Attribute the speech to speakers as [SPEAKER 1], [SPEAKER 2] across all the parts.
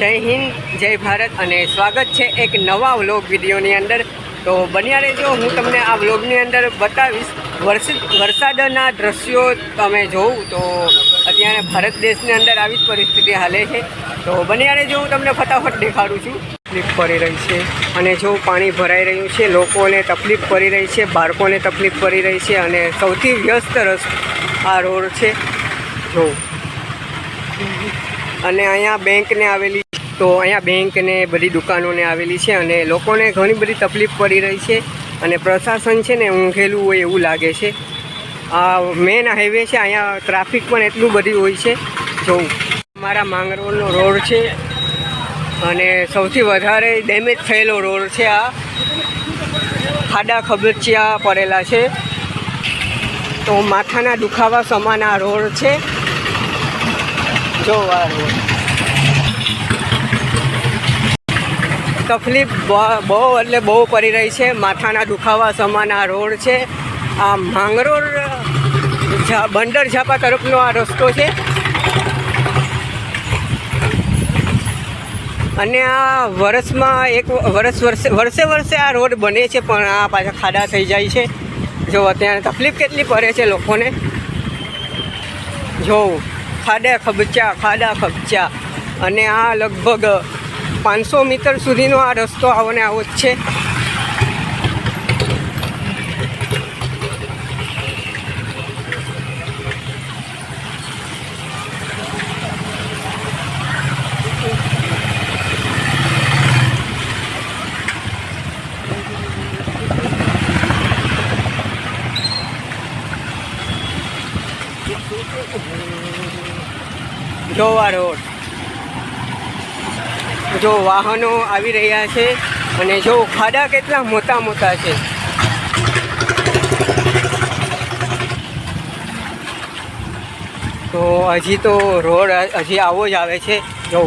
[SPEAKER 1] જય હિન્દ, જય ભારત અને સ્વાગત છે એક નવા વ્લોગ વિડીયોની અંદર. તો બન્યા રહેજો, હું તમને આ વ્લોગની અંદર બતાવીશ. વરસાદના દ્રશ્યો તમે જોઉં તો અત્યારે ભારત દેશની અંદર આવી જ પરિસ્થિતિ હાલે છે. તો બન્યા રહેજો, હું તમને ફટાફટ દેખાડું છું. તકલીફ પડી રહી છે અને જો પાણી ભરાઈ રહ્યું છે, લોકોને તકલીફ પડી રહી છે, બાળકોને તકલીફ પડી રહી છે અને સૌથી વ્યસ્ત રસ આ રોડ છે. જો. અને અહીંયા બેંકને આવેલી તો અહીંયા બેંકને બધી દુકાનોને આવેલી છે અને લોકોને ઘણી બધી તકલીફ પડી રહી છે અને પ્રશાસન છે ને ઊંઘેલું હોય એવું લાગે છે. આ મેન હાઈવે છે, અહીંયા ટ્રાફિક પણ એટલું બધી હોય છે. જોઉં અમારા માંગરોળનો રોડ છે અને સૌથી વધારે ડેમેજ થયેલો રોડ છે આ. ખાડા ખબચિયા પડેલા છે. તો માથાના દુખાવા સમાન આ રોડ છે. જો આ રોડ. તકલીફ બહુ એટલે બહુ પડી રહી છે. માથાના દુખાવા સમાન આ રોડ છે. આ માંગરોળ બંદર ઝાપા તરફનો આ રસ્તો છે. અને આ વર્ષમાં એક વર્ષ વર્ષે વર્ષે વર્ષે આ રોડ બને છે, પણ આ પાછા ખાડા થઈ જાય છે. જો અત્યારે તકલીફ કેટલી પડે છે લોકોને? જો ખાડા ખબચા ખાડા ખબચા અને આ લગભગ પાંચસો મીટર સુધીનો આ રસ્તો આવો ને આવો જ છે. જોવા રોડ. જો વાહનો આવી રહ્યા છે અને જો ખાડા કેટલા મોટા મોટા છે. તો હજી તો રોડ હજી આવો જ આવે છે. જો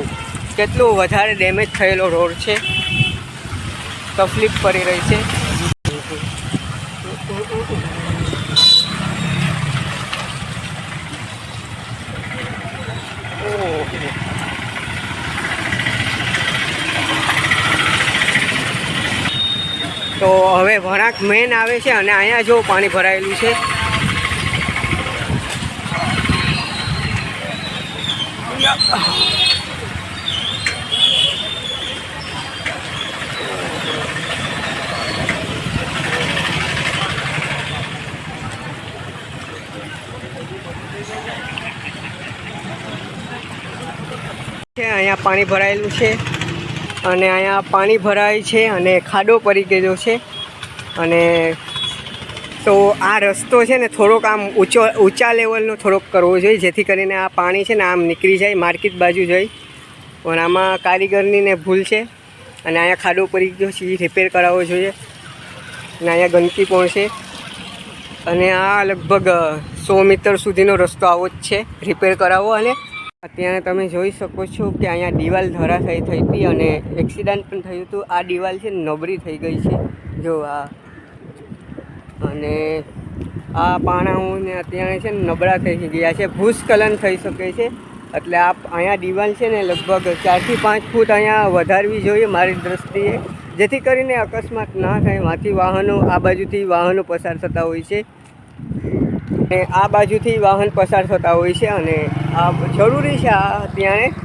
[SPEAKER 1] કેટલું વધારે ડેમેજ થયેલો રોડ છે. તકલીફ પડી રહી છે. તો હવે વરાક મેન આવે છે અને અહીંયા જો પાણી ભરાયેલું છે. અહીંયા પાણી ભરાયેલું છે. અને અહીંયા પાણી ભરાય છે અને ખાડો પડી ગયેલો છે. અને તો આ રસ્તો છે ને થોડોક આમ ઊંચો, ઊંચા લેવલનો થોડોક કરવો જોઈએ, જેથી કરીને આ પાણી છે ને આમ નીકળી જાય, માર્કેટ બાજુ જઈ પણ આમાં કારીગરની ને ભૂલ છે. અને અહીંયા ખાડો પડી ગયો છે, એ રિપેર કરાવવો જોઈએ. અને અહીંયા ગંદકી પણ છે. અને આ લગભગ સો મીટર સુધીનો રસ્તો આવો જ છે રિપેર કરાવો અને અત્યારે તમે જોઈ શકો છો કે અહીંયા દિવાલ ધરાશાયી થઈ હતી અને એક્સિડન્ટ પણ થયું હતું. આ દિવાલ છે નબળી થઈ ગઈ છે. જો આ. અને આ પાણાઓને અત્યારે છે નબળા થઈ ગયા છે. ભૂસ્ખલન થઈ શકે છે. એટલે આ અહીંયા દિવાલ છે ને લગભગ ચારથી પાંચ ફૂટ અહીંયા વધારવી જોઈએ મારી દ્રષ્ટિએ. જેથી કરીને અકસ્માત ના થાય. માંથી વાહનો, આ બાજુથી વાહનો પસાર થતા હોય છે. અને આ બાજુથી વાહન પસાર થતા હોય છે અને આ જરૂરી છે આ ત્યાં